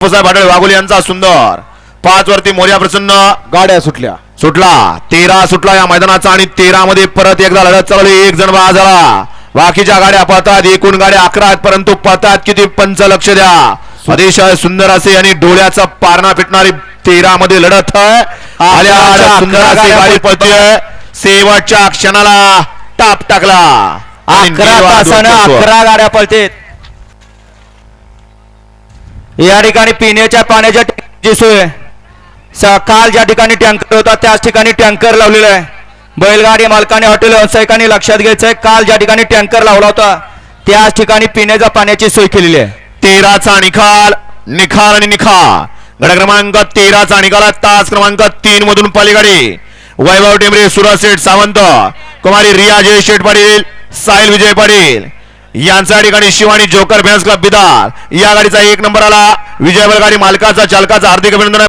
बापूसाहेब आढळे वाघोली यांचा सुंदर. पाच वरती मोर्या प्रसन्न. गाड्या सुटल्या. सुटला. तेरा सुटला या मैदानाचा आणि तेरा मध्ये परत एकदा लढत चालवली एक जण बाद झाला. बाकीच्या गाड्या पळतात. एकूण गाड्या अकरा आहेत परंतु पळतात किती पंच लक्ष द्या. अतिशय सुंदर असे आणि डोळ्याचा पारणा पिटणारी तेरा मध्ये लढत आल्या सुंदर अशी गाडी पळते शेवटच्या क्षणाला टाप टाकला. तासानं. अकरा गाड्या पळतेत. या ठिकाणी पिण्याच्या पाण्याच्या टँकरची सोय स- काल ज्या ठिकाणी टँकर होता त्याच ठिकाणी टँकर लावलेला आहे. बैलगाडी मालकाने हॉटेल व्यावसायिकांनी लक्षात घ्यायचं आहे काल ज्या ठिकाणी टँकर लावला होता त्याच ठिकाणी पिण्याच्या पाण्याची सोय केलेली आहे. तेराचा निकाल निखाल आणि निखा गड क्रमांक तेराचा निकाल तास क्रमांक तीन मधून पलीकडे. वैभव टेमरे सुरज शेठ सावंत. कुमारी रिया जय शेठ पाटील साहिल विजय पाटील यांचा ठिकाणी Shivani joker fans club Bidar. या गाडीचा एक नंबर आला. विजय गाडी मालकाचा चालकाचा हार्दिक अभिनंदन